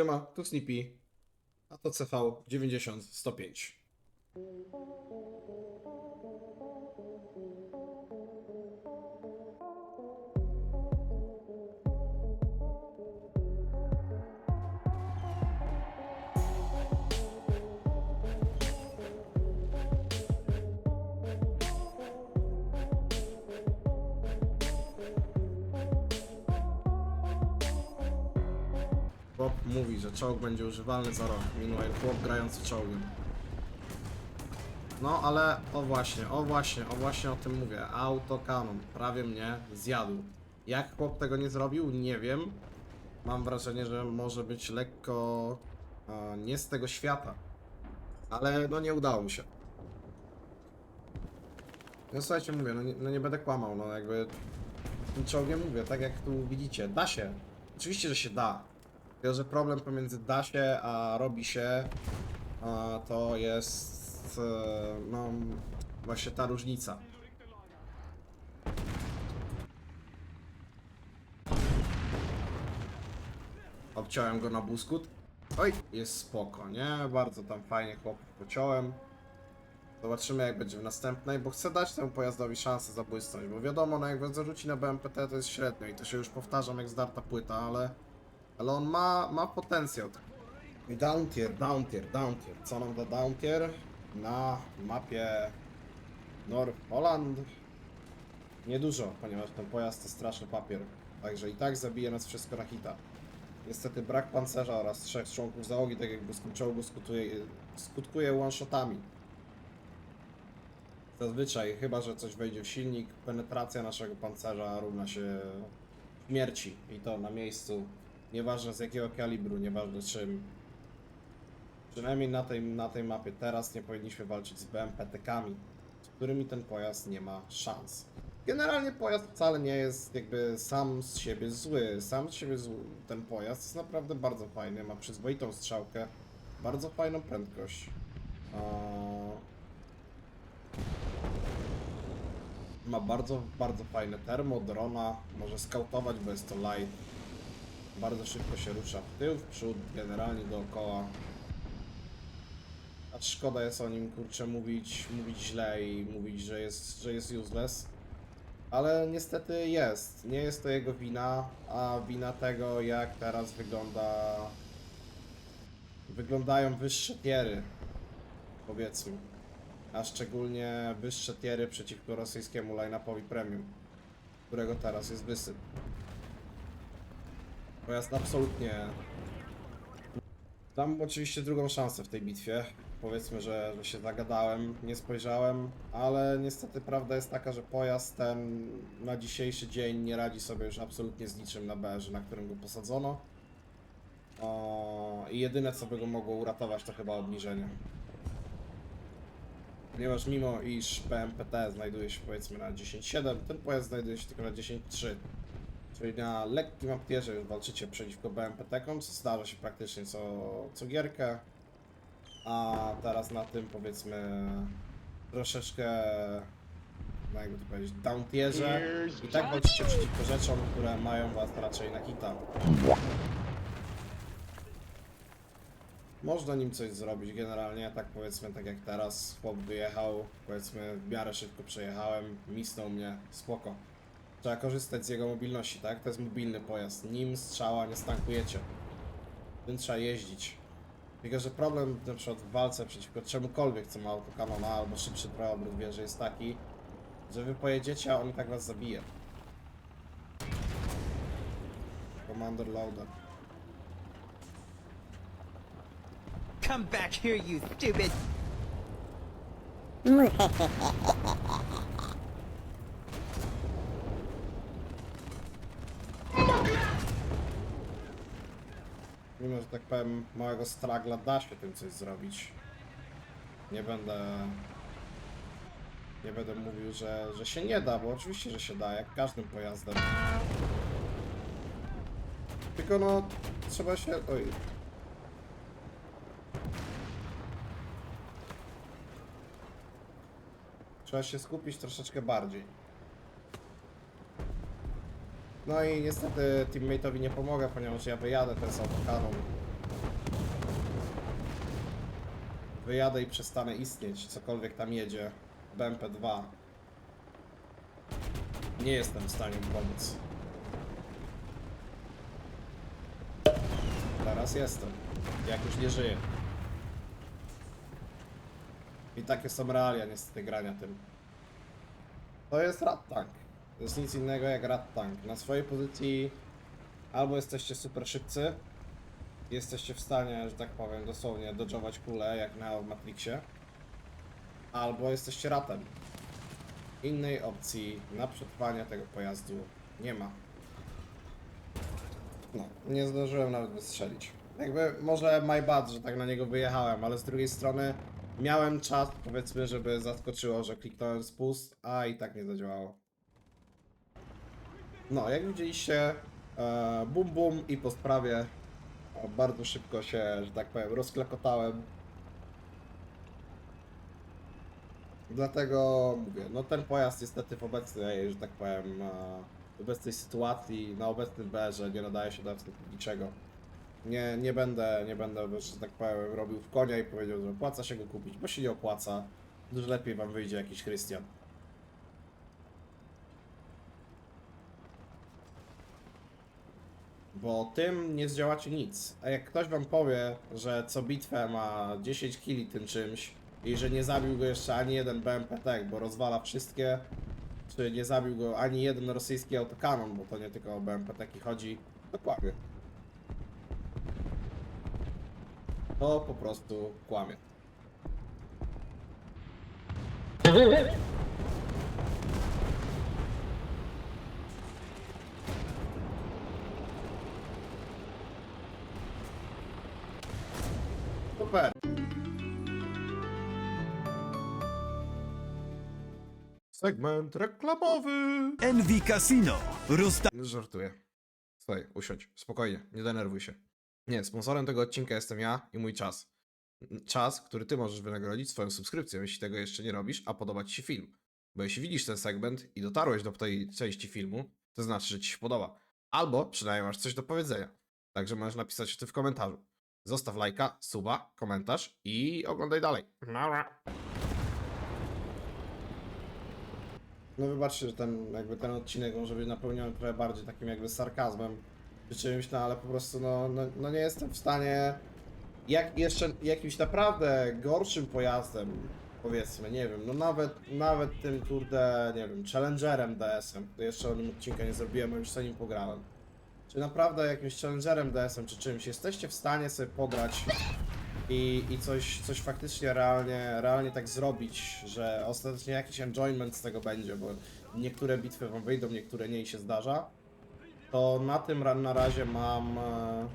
Siema, tu Snippy, a to CV 90-105. Chłop mówi, że czołg będzie używalny za rok, meanwhile chłop grający czołgiem. No ale o właśnie, o właśnie, o właśnie o tym mówię. Autokanon prawie mnie zjadł. Jak chłop tego nie zrobił, nie wiem. Mam wrażenie, że może być lekko e, nie z tego świata. Ale no nie udało mi się. No słuchajcie, mówię, no nie, no nie będę kłamał, no jakby tym czołgiem mówię, tak jak tu widzicie, da się. Oczywiście, że się da. Tylko, że problem pomiędzy da się, a robi się, a to jest, e, no, właśnie ta różnica. Obciąłem go na buskut. Oj, jest spoko, nie? Bardzo tam fajnie chłopów pociąłem. Zobaczymy jak będzie w następnej, bo chcę dać temu pojazdowi szansę zabłysnąć, bo wiadomo, no jak zarzuci na BMPT to jest średnio i to się już powtarzam jak zdarta płyta, ale ale on ma, ma potencjał. I down tier, down tier, down tier. Co nam da down tier? Na mapie North Holland? Niedużo, ponieważ ten pojazd to straszny papier. Także i tak zabije nas wszystko na hita. Niestety brak pancerza oraz trzech członków załogi, tak jak w czołgu skutkuje, skutkuje one-shotami. Zazwyczaj, chyba że coś wejdzie w silnik, penetracja naszego pancerza równa się śmierci. I to na miejscu. Nieważne z jakiego kalibru, nieważne czym. Przynajmniej na tej, na tej mapie teraz nie powinniśmy walczyć z BMPT-kami, z którymi ten pojazd nie ma szans. Generalnie pojazd wcale nie jest jakby sam z siebie zły. Sam z siebie zły. Ten pojazd jest naprawdę bardzo fajny, ma przyzwoitą strzałkę, bardzo fajną prędkość. Ma bardzo, bardzo fajne termo, drona, może skautować, bo jest to light. Bardzo szybko się rusza w tył, w przód, generalnie dookoła. A szkoda jest o nim, kurczę, mówić, mówić źle i mówić, że jest, że jest useless. Ale niestety jest. Nie jest to jego wina, a wina tego, jak teraz wygląda... Wyglądają wyższe tiery, powiedzmy. A szczególnie wyższe tiery przeciwko rosyjskiemu line-upowi premium, którego teraz jest wysyp. Pojazd absolutnie. Dam oczywiście drugą szansę w tej bitwie. Powiedzmy, że, że się zagadałem, nie spojrzałem, ale niestety prawda jest taka, że pojazd ten na dzisiejszy dzień nie radzi sobie już absolutnie z niczym na BR, na którym go posadzono. O, I jedyne co by go mogło uratować to chyba obniżenie. Ponieważ mimo iż PMPT znajduje się powiedzmy na 10.7, ten pojazd znajduje się tylko na 10.3. Czyli na lekkim aptierze walczycie przeciwko BMPT-kom, co zdarza się praktycznie co, co gierkę. A teraz na tym powiedzmy troszeczkę, no jakby to powiedzieć, down tierze. I tak walczycie przeciwko rzeczom, które mają was raczej na hita. Można nim coś zrobić generalnie, tak powiedzmy, tak jak teraz. Chłop wyjechał, powiedzmy, w miarę szybko przejechałem, misnął mnie, spoko. Trzeba korzystać z jego mobilności, tak? To jest mobilny pojazd. Nim strzała nie stankujecie. Tym trzeba jeździć. Tylko, że problem na przykład w walce przeciwko czemukolwiek, co ma autokanona albo szybszy preobrót wieży jest taki, że wy pojedziecie, a on i tak was zabije. Commander Loader. Come back here, you stupid! Mimo, że tak powiem, małego stragla da się tym coś zrobić. Nie będę... Nie będę mówił, że, że się nie da, bo oczywiście, że się da, jak każdym pojazdem. Tylko no, trzeba się... Oj. Trzeba się skupić troszeczkę bardziej. No i niestety teammate'owi nie pomogę, ponieważ ja wyjadę ten z autokaną. Wyjadę i przestanę istnieć, cokolwiek tam jedzie. BMP2. Nie jestem w stanie pomóc. Teraz jestem. Jak już nie żyję. I takie są realia niestety grania tym. To jest rat tank. To jest nic innego jak rat tank. Na swojej pozycji albo jesteście super szybcy, jesteście w stanie, że tak powiem, dosłownie dodżować kulę jak na Matrixie, albo jesteście ratem. Innej opcji na przetrwanie tego pojazdu nie ma. No, nie zdążyłem nawet wystrzelić. Jakby może my bad, że tak na niego wyjechałem, ale z drugiej strony miałem czas, powiedzmy, żeby zaskoczyło, że kliknąłem spust, a i tak nie zadziałało. No, jak widzieliście, e, bum bum i po sprawie e, bardzo szybko się, że tak powiem, rozklekotałem. Dlatego mówię, no ten pojazd niestety w obecnej, że tak powiem, e, w obecnej sytuacji, na obecnym berze nie nadaje się do absolutnie niczego. Nie, nie będę, nie będę, że tak powiem, robił w konia i powiedział, że opłaca się go kupić, bo się nie opłaca. Dużo lepiej wam wyjdzie jakiś Christian. Bo tym nie zdziałacie nic. A jak ktoś wam powie, że co bitwę ma 10 kili tym czymś i że nie zabił go jeszcze ani jeden BMP tak, bo rozwala wszystkie, czy nie zabił go ani jeden rosyjski autokanon, bo to nie tylko o BMP taki chodzi, dokładnie. To po prostu kłamie. Segment reklamowy. Envy Casino. Rozda Żartuję. Słuchaj, usiądź, spokojnie, nie denerwuj się. Nie, sponsorem tego odcinka jestem ja i mój czas. Czas, który ty możesz wynagrodzić swoją subskrypcją, jeśli tego jeszcze nie robisz, a podoba ci się film. Bo jeśli widzisz ten segment i dotarłeś do tej części filmu, to znaczy, że ci się podoba. Albo przynajmniej masz coś do powiedzenia. Także możesz napisać o tym w komentarzu. Zostaw lajka, suba, komentarz i oglądaj dalej. Nara. No wybaczcie, że ten, jakby ten odcinek może być napełniony trochę bardziej takim jakby sarkazmem czy czymś, no ale po prostu no, no, no nie jestem w stanie jak jeszcze jakimś naprawdę gorszym pojazdem powiedzmy, nie wiem, no nawet nawet tym kurde, nie wiem, Challengerem DS-em, jeszcze o nim odcinka nie zrobiłem, a już sobie nim pograłem. Czy naprawdę jakimś Challengerem DS-em czy czymś jesteście w stanie sobie pograć i, i coś, coś faktycznie realnie, realnie tak zrobić, że ostatecznie jakiś enjoyment z tego będzie, bo niektóre bitwy wam wyjdą, niektóre nie i się zdarza, to na tym ra- na razie mam e,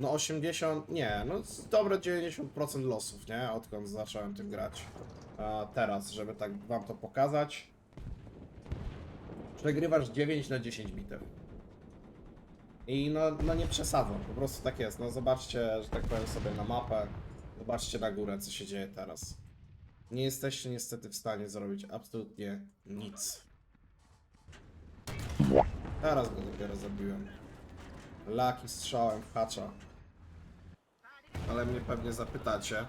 no 80, nie, no dobre 90% losów, nie, odkąd zacząłem tym grać. A teraz, żeby tak wam to pokazać, przegrywasz 9 na 10 bitew. I no, no nie przesadzam, po prostu tak jest. No zobaczcie, że tak powiem sobie na mapę. Zobaczcie na górę, co się dzieje teraz. Nie jesteście niestety w stanie zrobić absolutnie nic. Teraz go dopiero zabiłem. Laki strzałem w hacza. Ale mnie pewnie zapytacie.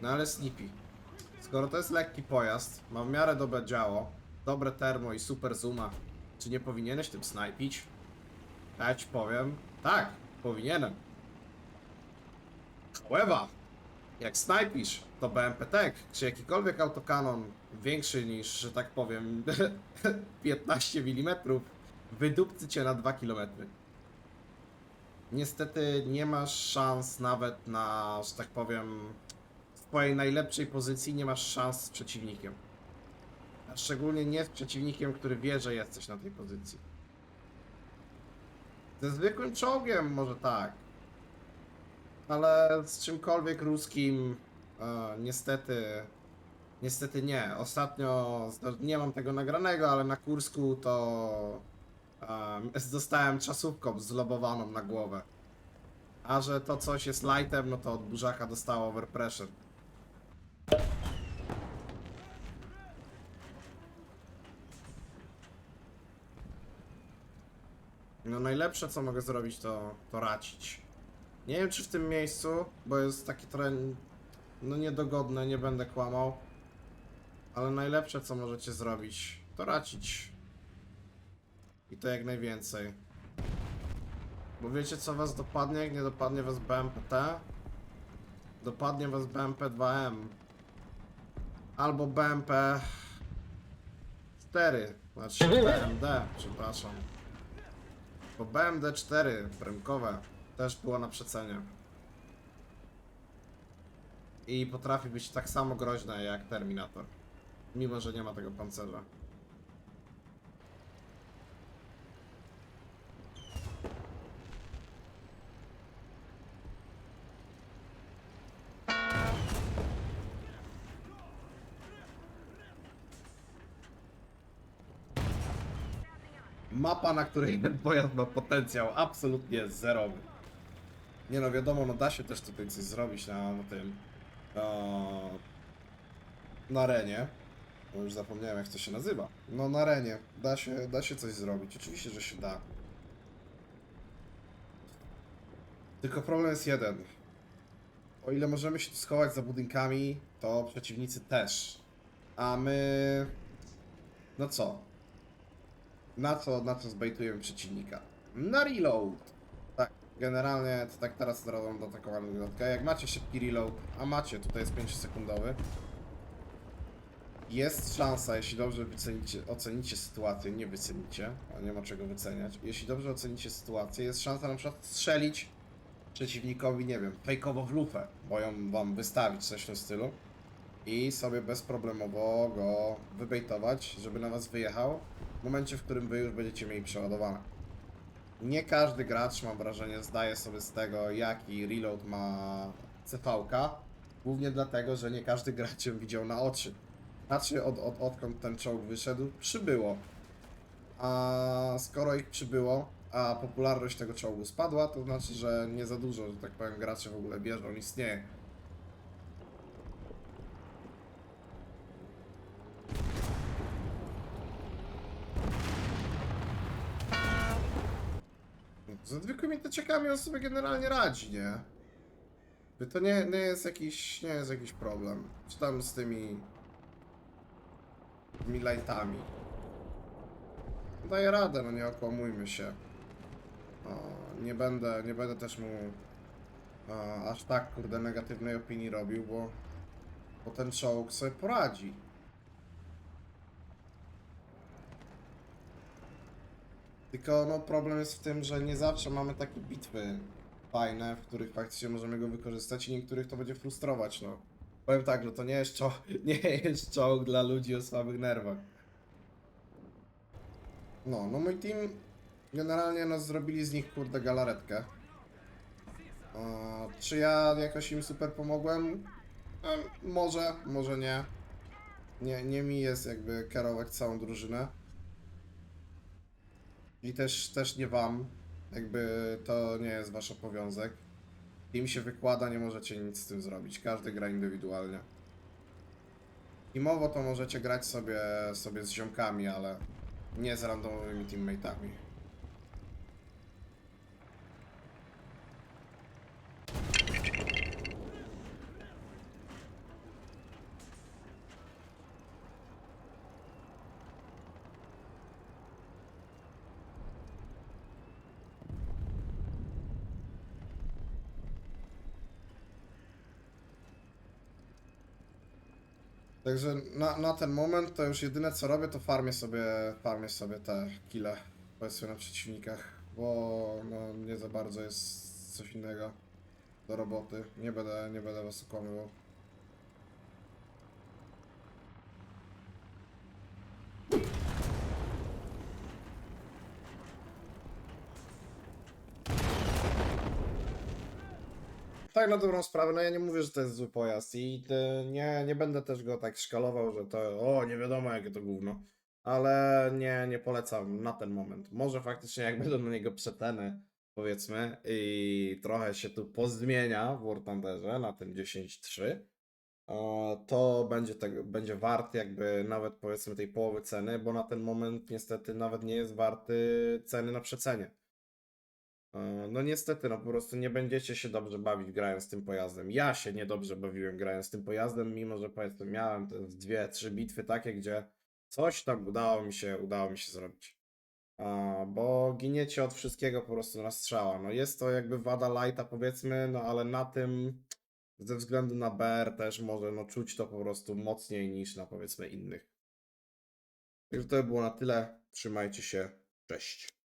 No ale Snippy. Skoro to jest lekki pojazd, ma w miarę dobre działo, dobre termo i super zooma, czy nie powinieneś tym snajpić? Ja ci powiem, tak, powinienem. However, jak snajpisz, to BMP Tech, czy jakikolwiek autokanon większy niż, że tak powiem, 15 mm, wydupcy cię na 2 km. Niestety nie masz szans nawet na, że tak powiem, w twojej najlepszej pozycji nie masz szans z przeciwnikiem. A szczególnie nie z przeciwnikiem, który wie, że jesteś na tej pozycji. Ze zwykłym czołgiem może tak. Ale z czymkolwiek ruskim e, niestety niestety nie. Ostatnio nie mam tego nagranego, ale na Kursku to e, dostałem czasówką zlobowaną na głowę. A że to coś jest lightem, no to od burzaka dostało overpressure. No najlepsze co mogę zrobić to, to racić. Nie wiem czy w tym miejscu, bo jest taki trochę no niedogodne, nie będę kłamał. Ale najlepsze co możecie zrobić, to racić. I to jak najwięcej. Bo wiecie co was dopadnie, jak nie dopadnie was BMPT? Dopadnie was BMP-2M. Albo BMP 4, znaczy BMD, przepraszam. Bo BMD 4 premkowe też było na przecenie. I potrafi być tak samo groźne jak Terminator. Mimo, że nie ma tego pancerza. Mapa, na której ten pojazd ma potencjał absolutnie zerowy. Nie no, wiadomo, no da się też tutaj coś zrobić na, na tym. e, na arenie. Bo już zapomniałem jak to się nazywa. No na arenie. Da się, da się coś zrobić. Oczywiście, że się da. Tylko problem jest jeden. O ile możemy się tu schować za budynkami, to przeciwnicy też. A my... No co? Na co, na co zbejtujemy przeciwnika? Na reload! Tak, generalnie to tak teraz robią do atakowanego dodatka. Jak macie szybki reload, a macie, tutaj jest 5 sekundowy, jest szansa, jeśli dobrze wycenicie, ocenicie sytuację, nie wycenicie, a nie ma czego wyceniać. Jeśli dobrze ocenicie sytuację, jest szansa na przykład strzelić przeciwnikowi, nie wiem, fejkowo w lufę, bo ją wam wystawić, coś w tym stylu i sobie bezproblemowo go wybejtować, żeby na was wyjechał momencie, w którym wy już będziecie mieli przeładowane. Nie każdy gracz, mam wrażenie, zdaje sobie z tego, jaki reload ma CV-ka, głównie dlatego, że nie każdy gracz ją widział na oczy. Znaczy, od, od, odkąd ten czołg wyszedł, przybyło. A skoro ich przybyło, a popularność tego czołgu spadła, to znaczy, że nie za dużo, że tak powiem, gracze w ogóle bierzą, istnieje. Zwykłymi teciekami on sobie generalnie radzi, nie? By To nie, nie jest jakiś, nie jest jakiś problem. Czy tam z tymi... tymi lightami. Daje radę, no nie okłamujmy się. O, nie będę, nie będę też mu a, aż tak, kurde, negatywnej opinii robił, bo, bo ten czołg sobie poradzi. Tylko no problem jest w tym, że nie zawsze mamy takie bitwy fajne, w których faktycznie możemy go wykorzystać i niektórych to będzie frustrować, no. Powiem tak, no to nie jest czołg, nie jest czołg dla ludzi o słabych nerwach. No, no mój team generalnie no zrobili z nich kurde galaretkę. A, czy ja jakoś im super pomogłem? E, może, może nie. Nie, nie mi jest jakby kierować całą drużynę. I też, też nie wam. Jakby to nie jest wasz obowiązek. Im się wykłada, nie możecie nic z tym zrobić. Każdy gra indywidualnie. Teamowo to możecie grać sobie, sobie z ziomkami, ale nie z randomowymi teammateami. Także na, na ten moment to już jedyne co robię to farmię sobie, farmię sobie te kile powiedzmy na przeciwnikach, bo no, nie za bardzo jest coś innego do roboty. Nie będę, nie będę was okłamywał. Tak, na dobrą sprawę, no ja nie mówię, że to jest zły pojazd i nie, nie będę też go tak szkalował, że to, o, nie wiadomo jakie to gówno. Ale nie, nie polecam na ten moment. Może faktycznie jak będą na niego przeteny, powiedzmy, i trochę się tu pozmienia w War na tym 10.3, e, to będzie, tego, będzie wart jakby nawet powiedzmy tej połowy ceny, bo na ten moment niestety nawet nie jest warty ceny na przecenie. E, No niestety, no po prostu nie będziecie się dobrze bawić grając tym pojazdem. Ja się niedobrze bawiłem grając tym pojazdem, mimo że powiedzmy miałem te dwie, trzy bitwy takie, gdzie coś tam udało mi się, udało mi się zrobić. A, bo giniecie od wszystkiego po prostu na strzała. No jest to jakby wada lighta powiedzmy, no ale na tym ze względu na BR też może no czuć to po prostu mocniej niż na powiedzmy innych. Także to by było na tyle. Trzymajcie się. Cześć.